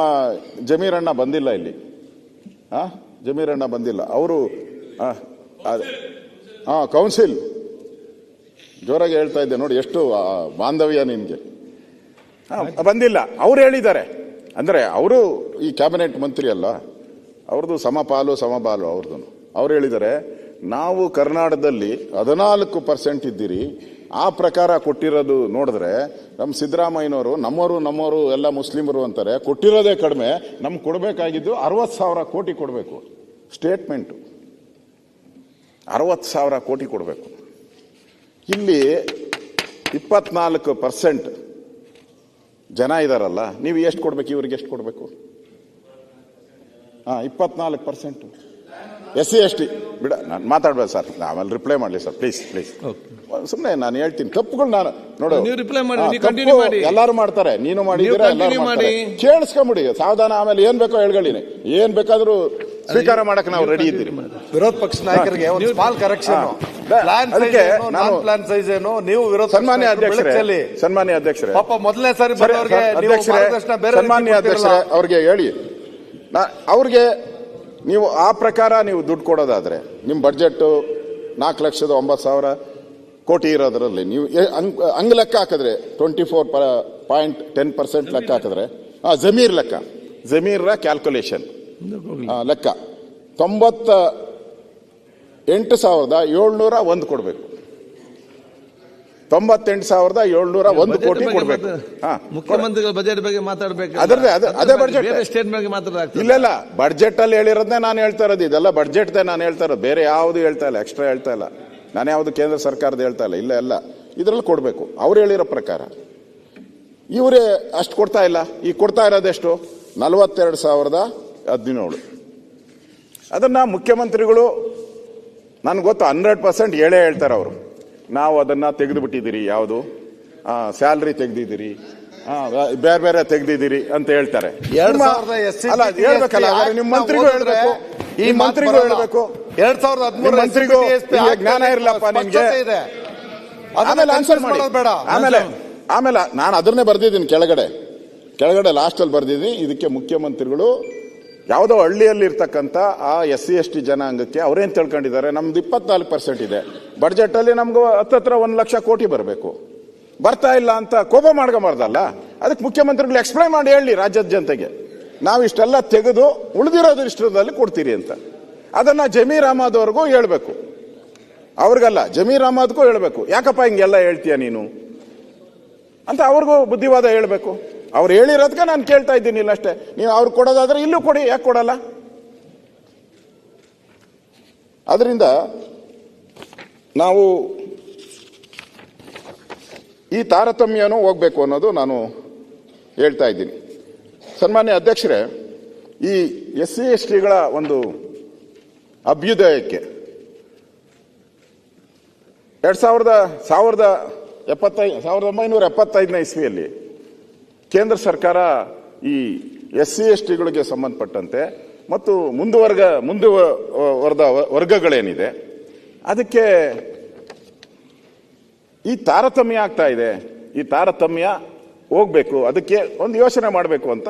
ಜಮೀರಣ್ಣ ಬಂದಿಲ್ಲ ಇಲ್ಲಿ. ಹಾಂ ಜಮೀರಣ್ಣ ಬಂದಿಲ್ಲ. ಅವರು ಹಾಂ ಕೌನ್ಸಿಲ್ ಜೋರಾಗಿ ಹೇಳ್ತಾ ಇದ್ದೆ ನೋಡಿ, ಎಷ್ಟು ಬಾಂಧವ್ಯ ನಿಮಗೆ. ಹಾಂ ಬಂದಿಲ್ಲ. ಅವ್ರು ಹೇಳಿದ್ದಾರೆ. ಅಂದ್ರೆ ಅವರು ಈ ಕ್ಯಾಬಿನೆಟ್ ಮಂತ್ರಿ ಅಲ್ಲ, ಅವ್ರದ್ದು ಸಮಪಾಲು, ಸಮಬಾಲು ಅವ್ರದ್ದು ಅವ್ರು ಹೇಳಿದ್ದಾರೆ ನಾವು ಕರ್ನಾಟಕದಲ್ಲಿ ಹದಿನಾಲ್ಕು ಪರ್ಸೆಂಟ್ ಇದ್ದೀರಿ, ಆ ಪ್ರಕಾರ ಕೊಟ್ಟಿರೋದು ನೋಡಿದ್ರೆ, ನಮ್ಮ ಸಿದ್ದರಾಮಯ್ಯನವರು ನಮ್ಮವರು ನಮ್ಮವರು ಎಲ್ಲ ಮುಸ್ಲಿಮರು ಅಂತಾರೆ, ಕೊಟ್ಟಿರೋದೇ ಕಡಿಮೆ ನಮ್ಗೆ ಕೊಡಬೇಕಾಗಿದ್ದು ಅರವತ್ತು ಸಾವಿರ ಕೋಟಿ ಕೊಡಬೇಕು ಸ್ಟೇಟ್ಮೆಂಟು ಅರವತ್ತು ಸಾವಿರ ಕೋಟಿ ಕೊಡಬೇಕು. ಇಲ್ಲಿ ಇಪ್ಪತ್ನಾಲ್ಕು ಪರ್ಸೆಂಟ್ ಜನ ಇದ್ದಾರಲ್ಲ ನೀವು ಎಷ್ಟು ಕೊಡ್ಬೇಕು ಇವ್ರಿಗೆ ಎಷ್ಟು ಕೊಡಬೇಕು? ಹಾ ಇಪ್ಪತ್ನಾಲ್ಕು percent S C S T. ಬಿಡ ನಾನು ಮಾತಾಡ್ಬೇಡ ಸರ್. ಆಮೇಲೆ ರಿಪ್ಲೈ ಮಾಡಲಿ ಸರ್. ಪ್ಲೀಸ್ ಪ್ಲೀಸ್ ಸುಮ್ಮನೆ ನಾನು ಹೇಳ್ತೀನಿ. ತಪ್ಪುಗಳು ನಾನು ನೋಡು. ನೀವು ರಿಪ್ಲೈ ಮಾಡಿ. ಎಲ್ಲರೂ ಮಾಡ್ತಾರೆ. ನೀನು ಮಾಡಿದ್ರೆ ಎಲ್ಲರೂ ಮಾಡಿ. ಕೇಳಿಸ್ಕೊಂಬಿಡಿ. ಸಾವಧಾನ ಆಮೇಲೆ ಏನ್ ಬೇಕೋ ಹೇಳ್ಗಳಿನಿ. ಏನ್ ಬೇಕಾದ್ರೂ ಸ್ವೀಕಾರ ಮಾಡಕ್ಕೆ ನಾವು ರೆಡಿ ಇದ್ದೀರಿ. ವಿರೋಧ ಪಕ್ಷ ನಾಯಕರಿಗೆ ಒಂದು ಸ್ಮಾಲ್ ಕರೆಕ್ಷನ್ ಅದಕ್ಕೆ ಏನು ನಾನು- ಪ್ಲಾನ್ ಸೈಜ್ ಏನು ನೀವು ವಿರೋಧ ಸನ್ಮಾನ್ಯ ಅಧ್ಯಕ್ಷರೇ. ಸನ್ಮಾನ್ಯ ಅಧ್ಯಕ್ಷರೇ. ಪಾಪ ಮೊದಲನೇ ಸಾರಿ ನೀವು ಅಧ್ಯಕ್ಷರೇ ಸನ್ಮಾನ್ಯ. ಅಧ್ಯಕ್ಷರೇ ಅವ್ರಿಗೆ ಹೇಳಿ. ನಾ- ಅವ್ರಿಗೆ ನೀವು ಆ ಪ್ರಕಾರ ನೀವು ದುಡ್ಡು ಕೊಡೋದಾದ್ರೆ ನಿಮ್ಮ ಬಡ್ಜೆಟ್ ನಾಲ್ಕು ಲಕ್ಷದ ಒಂಬತ್ತು ಸಾವಿರ ಕೋಟಿ ಇರೋದ್ರಲ್ಲಿ ನೀವು ಅಂಗ್ ಹಂಗ್ ಲೆಕ್ಕ ಹಾಕಿದ್ರೆ twenty four point ten percent ಲೆಕ್ಕ ಹಾಕಿದ್ರೆ ಆ ಜಮೀರ್ ಲೆಕ್ಕ. ಜಮೀರ್ರ ಕ್ಯಾಲ್ಕುಲೇಷನ್ ಲೆಕ್ಕ. ತೊಂಬತ್ತ ಎಂಟು ಸಾವಿರದ ಏಳ್ನೂರ ಒಂದು ಕೊಡಬೇಕು. ತೊಂಬತ್ತೆಂಟು ಸಾವಿರದ ಏಳ್ನೂರ ಒಂದು ಬಜೆಟ್ ಕೋಟಿ ಕೊಡಬೇಕು. ಮುಖ್ಯಮಂತ್ರಿಗಳ ಬಜೆಟ್ ಬಗ್ಗೆ ಮಾತಾಡಬೇಕು. ಅದರದೇ ಅದೇ- ಅದೇ. ಬೇರೆ ಸ್ಟೇಟ್ ಬಗ್ಗೆ ಮಾತಾಡೋದು ಇಲ್ಲ ಇಲ್ಲ. ಬಡ್ಜೆಟ್ ಅಲ್ಲಿ ಹೇಳಿರೋದನ್ನೇ ನಾನು ಹೇಳ್ತಾ ಇರೋದು. ಇದೆಲ್ಲ ಬಡ್ಜೆಟ್ ನಾನು ಹೇಳ್ತಾ ಇರೋದು. ಬೇರೆ ಯಾವುದು ಹೇಳ್ತಾ ಇಲ್ಲ. ಎಕ್ಸ್ಟ್ರಾ ಹೇಳ್ತಾ ಇಲ್ಲ. ನಾನು ಯಾವುದು ಕೇಂದ್ರ ಸರ್ಕಾರದ ಹೇಳ್ತಾ ಇಲ್ಲ. ಇಲ್ಲ ಎಲ್ಲ ಇದ್ರಲ್ಲಿ ಕೊಡಬೇಕು. ಅವ್ರು ಹೇಳಿರೋ ಪ್ರಕಾರ. ಇವರೇ ಅಷ್ಟು ಕೊಡ್ತಾ ಇಲ್ಲ. ಈಗ ಕೊಡ್ತಾ ಇರೋದೆಷ್ಟು ನಲವತ್ತೆರಡು ಸಾವಿರದ ಹದಿನೇಳು. ಅದನ್ನ ಮುಖ್ಯಮಂತ್ರಿಗಳು ನನ್ಗೆ ಗೊತ್ತು ಹಂಡ್ರೆಡ್ ಪರ್ಸೆಂಟ್ ಹೇಳೇ ಹೇಳ್ತಾರೆ ಅವರು. ನಾವು ಅದನ್ನು ತೆಗೆದು ಬಿಟ್ಟಿದ್ದೀರಿ ಯಾವುದು ಸ್ಯಾಲ್ರಿ ತೆಗ್ದಿದ್ದೀರಿ ಬೇರೆ ಬೇರೆ ತೆಗ್ದಿದ್ದೀರಿ ಅಂತ ಹೇಳ್ತಾರೆ. ಅಲ್ಲ ಹೇಳ್ಬೇಕಲ್ಲ ನಿಮ್ಮ ಮಂತ್ರಿಗೂ ಹೇಳ್ಬೇಕು. ಈ ಈ ಮಾತು ಮಂತ್ರಿಗೂ. ಹೇಳ್ಬೇಕು. ಎರಡ್ ಸಾವಿರದ ಹದಿಮೂರು ಮಂತ್ರಿಗೂ ಜ್ಞಾನ ಇರಲಪ್ಪ ನಿಮ್ಗೆ. ಆಮೇಲೆ ಆನ್ಸರ್ ಮಾಡಿ. ಬೇಡ. ಆಮೇಲೆ ಆಮೇಲೆ ನಾನು ಅದನ್ನೇ ಬರ್ದಿದ್ದೀನಿ ಕೆಳಗಡೆ. ಕೆಳಗಡೆ ಲಾಸ್ಟ್ ಅಲ್ಲಿ ಬರ್ದಿದ್ದೀನಿ. ಇದಕ್ಕೆ ಮುಖ್ಯಮಂತ್ರಿಗಳು ಯಾವುದೋ ಹಳ್ಳಿಯಲ್ಲಿ ಇರ್ತಕ್ಕಂಥ ಆ ಎಸ್ ಸಿ ಎಸ್ ಟಿ ಜನಾಂಗಕ್ಕೆ ಅವ್ರೇನು ತಿಳ್ಕೊಂಡಿದ್ದಾರೆ? ನಮ್ದು ಇಪ್ಪತ್ನಾಲ್ಕು ಪರ್ಸೆಂಟ್ ಇದೆ. ಬಡ್ಜೆಟಲ್ಲಿ ನಮ್ಗೆ ಹತ್ತತ್ರ ಒಂದು ಲಕ್ಷ ಕೋಟಿ ಬರಬೇಕು. ಬರ್ತಾ ಇಲ್ಲ ಅಂತ ಕೋಪ ಮಾಡ್ಕೊಂಬಾರ್ದಲ್ಲ? ಅದಕ್ಕೆ ಮುಖ್ಯಮಂತ್ರಿಗಳು ಎಕ್ಸ್ಪ್ಲೈನ್ ಮಾಡಿ ಹೇಳಿ ರಾಜ್ಯದ ಜನತೆಗೆ. ನಾವು ಇಷ್ಟೆಲ್ಲ ತೆಗೆದು ಉಳಿದಿರೋದು ಇಷ್ಟದಲ್ಲಿ ಕೊಡ್ತೀರಿ ಅಂತ. ಅದನ್ನ ಜಮೀರ್ ಅಹಮದ್ ಹೇಳಬೇಕು ಹೇಳ್ಬೇಕು. ಅವ್ರಿಗಲ್ಲ, ಜಮೀರ್ ಅಹಮದ್ಗೂ ಹೇಳಬೇಕು. ಯಾಕಪ್ಪ ಹಿಂಗೆಲ್ಲ ಹೇಳ್ತೀಯ ನೀನು? ಅಂತ ಅವ್ರಿಗೂ ಬುದ್ಧಿವಾದ ಹೇಳ್ಬೇಕು. ಅವ್ರು ಹೇಳಿರೋದಕ್ಕೆ ನಾನು ಕೇಳ್ತಾ ಇದ್ದೀನಿ ಇಲ್ಲ ಅಷ್ಟೇ. ನೀವು ಅವ್ರು ಕೊಡೋದಾದ್ರೆ ಇಲ್ಲೂ ಕೊಡಿ, ಯಾಕೆ ಕೊಡಲ್ಲ? ಅದರಿಂದ ನಾವು ಈ ತಾರತಮ್ಯನೂ ಹೋಗ್ಬೇಕು ಅನ್ನೋದು ನಾನು ಹೇಳ್ತಾ ಇದ್ದೀನಿ. ಸನ್ಮಾನ್ಯ ಅಧ್ಯಕ್ಷರೇ, ಈ ಎಸ್ ಸಿ ಎಸ್ ಟಿಗಳ ಒಂದು ಅಭ್ಯುದಯಕ್ಕೆ ಎರಡು ಸಾವಿರದ ಸಾವಿರದ ಎಪ್ಪತ್ತೈ, ಸಾವಿರದ ಒಂಬೈನೂರ ಎಪ್ಪತ್ತೈದನೇ ಇಸ್ವಿಯಲ್ಲಿ ಕೇಂದ್ರ ಸರ್ಕಾರ ಈ ಎಸ್ ಸಿ ಎಸ್ ಟಿಗಳಿಗೆ ಸಂಬಂಧಪಟ್ಟಂತೆ ಮತ್ತು ಮುಂದುವರ್ಗ, ಮುಂದುವರೆದ ವರ್ಗಗಳೇನಿದೆ, ಅದಕ್ಕೆ ಈ ತಾರತಮ್ಯ ಆಗ್ತಾ ಇದೆ. ಈ ತಾರತಮ್ಯ ಹೋಗ್ಬೇಕು. ಅದಕ್ಕೆ ಒಂದು ಯೋಚನೆ ಮಾಡಬೇಕು ಅಂತ.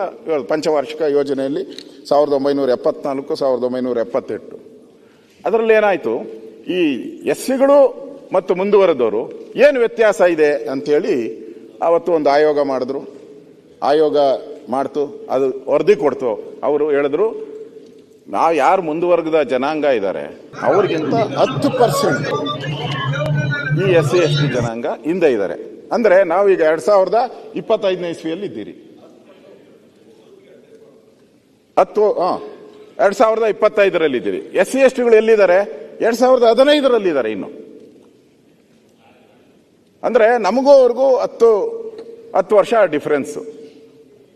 ಪಂಚವಾರ್ಷಿಕ ಯೋಜನೆಯಲ್ಲಿ ಸಾವಿರದ ಒಂಬೈನೂರ ಎಪ್ಪತ್ನಾಲ್ಕು, ಸಾವಿರದ ಒಂಬೈನೂರ ಎಪ್ಪತ್ತೆಂಟು. ಅದರಲ್ಲಿ ಏನಾಯಿತು? ಈ ಎಸ್ ಸಿಗಳು ಮತ್ತು ಮುಂದುವರೆದವರು ಏನು ವ್ಯತ್ಯಾಸ ಇದೆ ಅಂತೇಳಿ ಆವತ್ತು ಒಂದು ಆಯೋಗ ಮಾಡಿದ್ರು. ಆಯೋಗ ಮಾಡ್ತು, ಅದು ವರದಿ ಕೊಡ್ತು. ಅವರು ಹೇಳಿದ್ರು, ನಾವು ಯಾರು ಮುಂದುವರೆದ ಜನಾಂಗ ಇದ್ದಾರೆ ಅವ್ರಿಗಿಂತ ಹತ್ತು ಪರ್ಸೆಂಟ್ ಈ ಎಸ್ ಸಿ, ಎಸ್ ಟಿ ಜನಾಂಗ ಹಿಂದೆ ಇದ್ದಾರೆ ಅಂದ್ರೆ ನಾವೀಗ ಎರಡ್ ಸಾವಿರದ ಇಪ್ಪತ್ತೈದನೇ ಇಸ್ವಿಯಲ್ಲಿ ಇದ್ದೀರಿ. ಹತ್ತು, ಹಾಂ, ಎರಡ್ ಸಾವಿರದ ಇಪ್ಪತ್ತೈದರಲ್ಲಿ ಇದ್ದೀರಿ. ಎಸ್ ಸಿ, ಎಸ್ ಟಿಗಳು ಎಲ್ಲಿದ್ದಾರೆ? ಎರಡ್ ಸಾವಿರದ ಹದಿನೈದರಲ್ಲಿ ಇದ್ದಾರೆ ಇನ್ನು. ಅಂದ್ರೆ ನಮಗೂ ಅವ್ರಿಗೂ ಹತ್ತು ಹತ್ತು ವರ್ಷ ಡಿಫರೆನ್ಸ್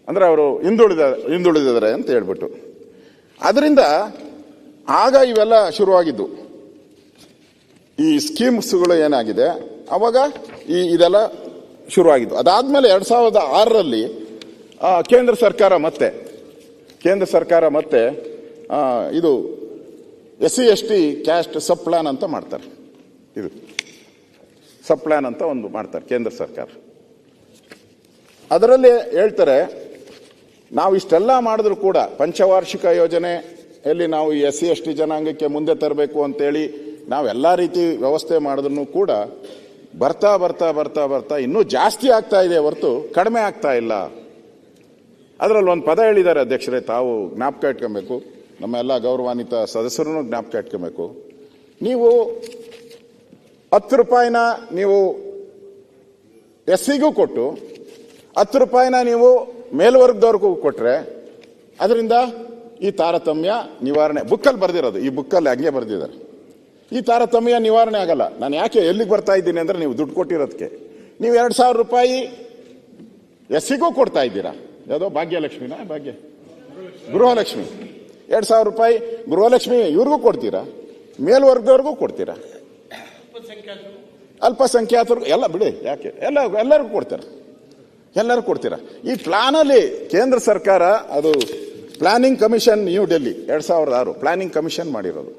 ಅಂದ್ರೆ ಅವರು ಹಿಂದುಳಿದ, ಹಿಂದುಳಿದಿದ್ದಾರೆ ಅಂತ ಹೇಳ್ಬಿಟ್ಟು. ಅದರಿಂದ ಆಗ ಇವೆಲ್ಲ ಶುರುವಾಗಿದ್ದು. ಈ ಸ್ಕೀಮ್ಸ್ಗಳು ಏನಾಗಿದೆ? ಅವಾಗ ಈ ಇದೆಲ್ಲ ಶುರುವಾಗಿದ್ದು. ಅದಾದ್ಮೇಲೆ ಎರಡು ಸಾವಿರದ ಆರರಲ್ಲಿ ಕೇಂದ್ರ ಸರ್ಕಾರ ಮತ್ತೆ, ಕೇಂದ್ರ ಸರ್ಕಾರ ಮತ್ತೆ ಇದು S C S T caste sub plan ಅಂತ ಮಾಡ್ತಾರೆ. ಇದು ಸಬ್ ಪ್ಲಾನ್ ಅಂತ ಒಂದು ಮಾಡ್ತಾರೆ ಕೇಂದ್ರ ಸರ್ಕಾರ. ಅದರಲ್ಲಿ ಹೇಳ್ತಾರೆ ನಾವು ಇಷ್ಟೆಲ್ಲ ಮಾಡಿದ್ರು ಕೂಡ ಪಂಚವಾರ್ಷಿಕ ಯೋಜನೆ ಎಲ್ಲಿ ನಾವು ಎಸ್ ಸಿ ಎಸ್ ಟಿ ಜನಾಂಗಕ್ಕೆ ಮುಂದೆ ತರಬೇಕು ಅಂತೇಳಿ ನಾವೆಲ್ಲ ರೀತಿ ವ್ಯವಸ್ಥೆ ಮಾಡಿದ್ರು ಕೂಡ ಬರ್ತಾ ಬರ್ತಾ ಬರ್ತಾ ಬರ್ತಾ ಇನ್ನೂ ಜಾಸ್ತಿ ಆಗ್ತಾ ಇದೆ ಹೊರತು ಕಡಿಮೆ ಆಗ್ತಾ ಇಲ್ಲ. ಅದರಲ್ಲಿ ಒಂದು ಪದ ಹೇಳಿದ್ದಾರೆ ಅಧ್ಯಕ್ಷರೇ, ತಾವು ಜ್ಞಾಪಕ ಇಟ್ಕೊಬೇಕು. ನಮ್ಮ ಎಲ್ಲ ಗೌರವಾನ್ವಿತ ಸದಸ್ಯರನ್ನು ಜ್ಞಾಪಕ ಇಟ್ಕೊಬೇಕು. ನೀವು ಹತ್ತು ರೂಪಾಯಿನ ನೀವು ಎಸ್ ಸಿಗೂ ಕೊಟ್ಟು, ಹತ್ತು ರೂಪಾಯಿನ ನೀವು ಮೇಲ್ವರ್ಗದವ್ರಿಗೂ ಕೊಟ್ಟರೆ ಅದರಿಂದ ಈ ತಾರತಮ್ಯ ನಿವಾರಣೆ, ಬುಕ್ಕಲ್ಲಿ ಬರ್ದಿರೋದು, ಈ ಬುಕ್ಕಲ್ಲಿ ಹಂಗೆ ಬರೆದಿದ್ದಾರೆ. ಈ ತಾರತಮ್ಯ ನಿವಾರಣೆ ಆಗಲ್ಲ. ನಾನು ಯಾಕೆ ಎಲ್ಲಿಗೆ ಬರ್ತಾ ಇದ್ದೀನಿ ಅಂದರೆ ನೀವು ದುಡ್ಡು ಕೊಟ್ಟಿರೋದಕ್ಕೆ. ನೀವು ಎರಡು ಸಾವಿರ ರೂಪಾಯಿ ಎಸ್ ಸಿಗೂ ಕೊಡ್ತಾ ಇದ್ದೀರಾ? ಯಾವುದೋ ಭಾಗ್ಯಲಕ್ಷ್ಮಿನಾ? ಭಾಗ್ಯ ಗೃಹಲಕ್ಷ್ಮಿ. ಎರಡು ಸಾವಿರ ರೂಪಾಯಿ ಗೃಹಲಕ್ಷ್ಮಿ ಇವ್ರಿಗೂ ಕೊಡ್ತೀರಾ? ಮೇಲ್ವರ್ಗದವ್ರಿಗೂ ಕೊಡ್ತೀರಾ? ಅಲ್ಪಸಂಖ್ಯಾತರು ಎಲ್ಲ ಬಿಡಿ, ಯಾಕೆ? ಎಲ್ಲ ಎಲ್ಲರಿಗೂ ಕೊಡ್ತಾರೆ. ಎಲ್ಲರೂ ಕೊಡ್ತೀರಾ? ಈ ಪ್ಲಾನಲ್ಲಿ ಕೇಂದ್ರ ಸರ್ಕಾರ, ಅದು ಪ್ಲಾನಿಂಗ್ ಕಮಿಷನ್ ನ್ಯೂ ಡೆಲ್ಲಿ, ಎರಡ್ ಸಾವಿರದ ಆರು, ಪ್ಲಾನಿಂಗ್ ಕಮಿಷನ್ ಮಾಡಿರೋದು.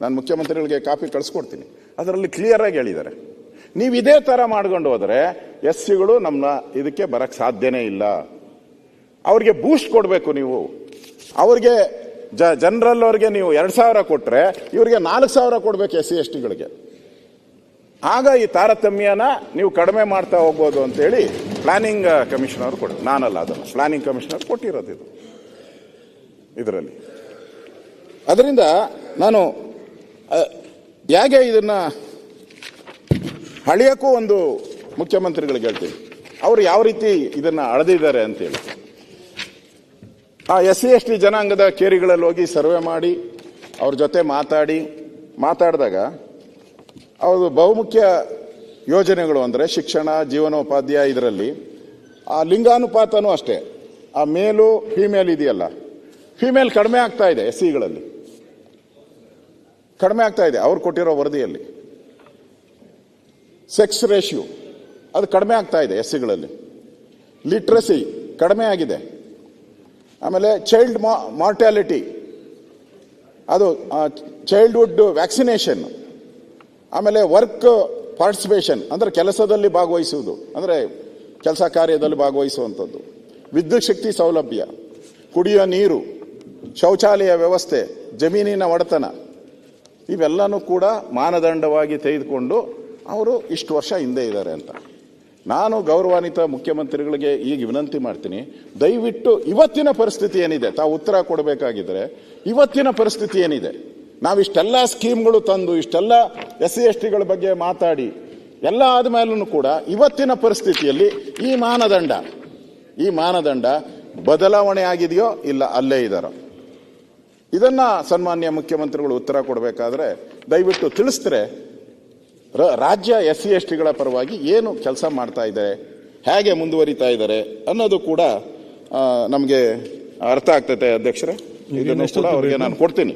ನಾನು ಮುಖ್ಯಮಂತ್ರಿಗಳಿಗೆ ಕಾಪಿ ಕಳಿಸ್ಕೊಡ್ತೀನಿ. ಅದರಲ್ಲಿ ಕ್ಲಿಯರ್ ಆಗಿ ಹೇಳಿದ್ದಾರೆ. ನೀವು ಇದೇ ಥರ ಮಾಡ್ಕೊಂಡು ಹೋದರೆ, ಎಸ್ ಸಿಗಳು ನಮ್ಮ ಇದಕ್ಕೆ ಬರೋಕ್ಕೆ ಸಾಧ್ಯನೇ ಇಲ್ಲ. ಅವ್ರಿಗೆ ಬೂಸ್ಟ್ ಕೊಡಬೇಕು ನೀವು. ಅವ್ರಿಗೆ ಜ, ಜನರಲ್ ಅವ್ರಿಗೆ ನೀವು ಎರಡು ಸಾವಿರ ಕೊಟ್ಟರೆ ಇವರಿಗೆ ನಾಲ್ಕು ಸಾವಿರ ಕೊಡ್ಬೇಕು ಎಸ್ ಸಿ, ಎಸ್ ಟಿಗಳಿಗೆ ಆಗ ಈ ತಾರತಮ್ಯನ ನೀವು ಕಡಿಮೆ ಮಾಡ್ತಾ ಹೋಗ್ಬೋದು ಅಂತೇಳಿ ಪ್ಲಾನಿಂಗ್ ಕಮಿಷನರ್ ಕೊಡ ನಾನಲ್ಲ ಅದನ್ನು. ಪ್ಲಾನಿಂಗ್ ಕಮಿಷನರ್ ಕೊಟ್ಟಿರೋದು ಇದು. ಇದರಲ್ಲಿ. ಅದರಿಂದ ನಾನು ಹೇಗೆ ಇದನ್ನ ಹಳಿಯಕ್ಕೂ ಒಂದು ಮುಖ್ಯಮಂತ್ರಿಗಳಿಗೆ ಹೇಳ್ತೀನಿ. ಅವರು ಯಾವ ರೀತಿ ಇದನ್ನ ಅಳೆದಿದ್ದಾರೆ ಅಂತೇಳಿ. ಆ ಎಸ್ ಸಿ ಎಸ್ ಟಿ ಜನಾಂಗದ ಕೇರಿಗಳಲ್ಲಿ ಹೋಗಿ ಸರ್ವೆ ಮಾಡಿ, ಅವ್ರ ಜೊತೆ ಮಾತಾಡಿ, ಮಾತಾಡಿದಾಗ ಅವರು ಬಹುಮುಖ್ಯ ಯೋಜನೆಗಳು ಅಂದರೆ ಶಿಕ್ಷಣ, ಜೀವನೋಪಾಧ್ಯಾಯ ಇದರಲ್ಲಿ. ಆ ಲಿಂಗಾನುಪಾತನೂ ಅಷ್ಟೇ. ಆ ಮೇಲು ಫಿಮೇಲ್ ಇದೆಯಲ್ಲ. ಫಿಮೇಲ್ ಕಡಿಮೆ ಆಗ್ತಾ ಇದೆ ಎಸ್ ಸಿಗಳಲ್ಲಿ ಕಡಿಮೆ ಆಗ್ತಾ ಇದೆ. ಅವ್ರು ಕೊಟ್ಟಿರೋ ವರದಿಯಲ್ಲಿ. ಸೆಕ್ಸ್ ರೇಷಿಯೋ ಅದು ಕಡಿಮೆ ಆಗ್ತಾ ಇದೆ ಎಸ್ ಸಿಗಳಲ್ಲಿ ಲಿಟ್ರಸಿ ಕಡಿಮೆ ಆಗಿದೆ. ಆಮೇಲೆ ಚೈಲ್ಡ್ ಮಾರ್ಟ್ಯಾಲಿಟಿ ಅದು ಚೈಲ್ಡ್ಹುಡ್ ವ್ಯಾಕ್ಸಿನೇಷನ್ ಆಮೇಲೆ ವರ್ಕ್ ಪಾರ್ಟಿಸಿಪೇಷನ್, ಅಂದರೆ ಕೆಲಸದಲ್ಲಿ ಭಾಗವಹಿಸುವುದು, ಅಂದರೆ ಕೆಲಸ ಕಾರ್ಯದಲ್ಲಿ ಭಾಗವಹಿಸುವಂಥದ್ದು. ವಿದ್ಯುತ್ ಶಕ್ತಿ ಸೌಲಭ್ಯ ಕುಡಿಯುವ ನೀರು, ಶೌಚಾಲಯ ವ್ಯವಸ್ಥೆ, ಜಮೀನಿನ ಒಡೆತನ, ಇವೆಲ್ಲನೂ ಕೂಡ ಮಾನದಂಡವಾಗಿ ತೆಗೆದುಕೊಂಡು ಅವರು ಇಷ್ಟು ವರ್ಷ ಹಿಂದೆ ಇದ್ದಾರೆ ಅಂತ. ನಾನು ಗೌರವಾನ್ವಿತ ಮುಖ್ಯಮಂತ್ರಿಗಳಿಗೆ ಈಗ ವಿನಂತಿ ಮಾಡ್ತೀನಿ, ದಯವಿಟ್ಟು ಇವತ್ತಿನ ಪರಿಸ್ಥಿತಿ ಏನಿದೆ, ತಾವು ಉತ್ತರ ಕೊಡಬೇಕಾಗಿದ್ದರೆ ಇವತ್ತಿನ ಪರಿಸ್ಥಿತಿ ಏನಿದೆ? ನಾವಿಷ್ಟೆಲ್ಲ ಸ್ಕೀಮ್ಗಳು ತಂದು ಇಷ್ಟೆಲ್ಲ ಎಸ್ ಸಿ ಎಸ್ ಟಿಗಳ ಬಗ್ಗೆ ಮಾತಾಡಿ ಎಲ್ಲ ಆದಮೇಲೂ ಕೂಡ ಇವತ್ತಿನ ಪರಿಸ್ಥಿತಿಯಲ್ಲಿ ಈ ಮಾನದಂಡ ಈ ಮಾನದಂಡ ಬದಲಾವಣೆ ಆಗಿದೆಯೋ ಇಲ್ಲ ಅಲ್ಲೇ ಇದಾರೋ? ಇದನ್ನ ಸನ್ಮಾನ್ಯ ಮುಖ್ಯಮಂತ್ರಿಗಳು ಉತ್ತರ ಕೊಡಬೇಕಾದ್ರೆ ದಯವಿಟ್ಟು ತಿಳಿಸಿದ್ರೆ ರ- ರಾಜ್ಯ ಎಸ್ ಸಿ ಎಸ್ ಟಿಗಳ ಪರವಾಗಿ ಏನು ಕೆಲಸ ಮಾಡ್ತಾ ಇದ್ದಾರೆ ಹೇಗೆ ಮುಂದುವರಿತಾ ಇದ್ದಾರೆ ಅನ್ನೋದು ಕೂಡ ನಮಗೆ ಅರ್ಥ ಆಗ್ತೈತೆ ಅಧ್ಯಕ್ಷರೇ. ಇದನ್ನು ಕೂಡ ಅವರಿಗೆ ನಾನು ಕೊಡ್ತೀನಿ.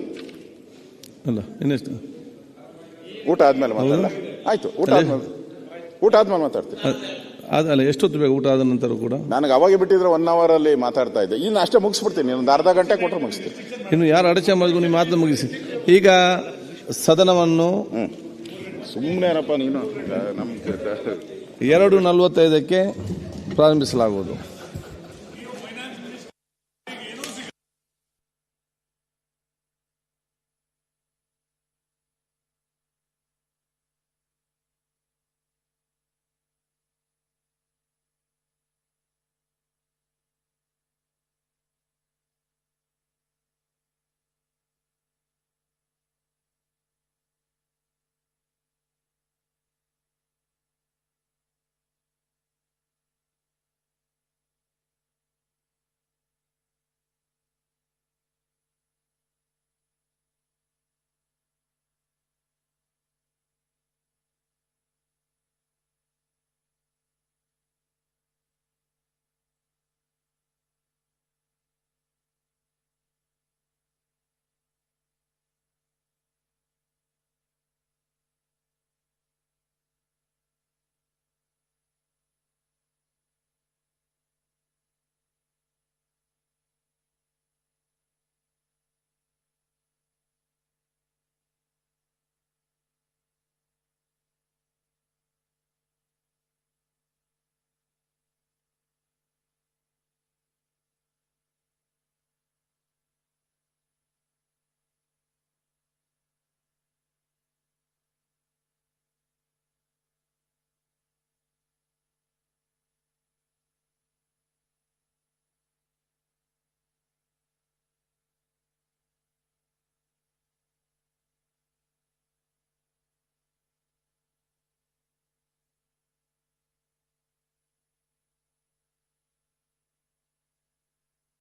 ಅಲ್ಲ ಇನ್ನೆಷ್ಟು? ಊಟ ಆದ್ಮೇಲೆ ಮಾತಾಡಲ್ಲ. ಆಯ್ತು ಊಟ ಆದ್ಮೇಲೆ ಊಟ ಆದ್ಮೇಲೆ ಮಾತಾಡ್ತೀನಿ. ಅದಲ್ಲ ಎಷ್ಟೊತ್ತು ಬೇಕು ಊಟ ಆದ ನಂತರ ಕೂಡ? ನನಗೆ ಅವಾಗ ಬಿಟ್ಟಿದ್ರೆ ಒನ್ ಅವರ್ ಅಲ್ಲಿ ಮಾತಾಡ್ತಾ ಇದ್ದೆ. ಇನ್ನು ಅಷ್ಟೇ ಮುಗಿಸ್ಬಿಡ್ತೀನಿ. ಒಂದು ಅರ್ಧ ಗಂಟೆ ಕೊಟ್ಟರೆ ಮುಗಿಸ್ತೀನಿ. ಇನ್ನು ಯಾರು ಅಡಚೆ ಮಾಡಿದ್ರು ನೀವು ಮಾತು ಮುಗಿಸಿ. ಈಗ ಸದನವನ್ನು ಸುಮ್ಮನೆನಪ್ಪ ನೀನು. ನಮ್ಗೆ ಎರಡು ನಲವತ್ತೈದಕ್ಕೆ ಪ್ರಾರಂಭಿಸಲಾಗುವುದು.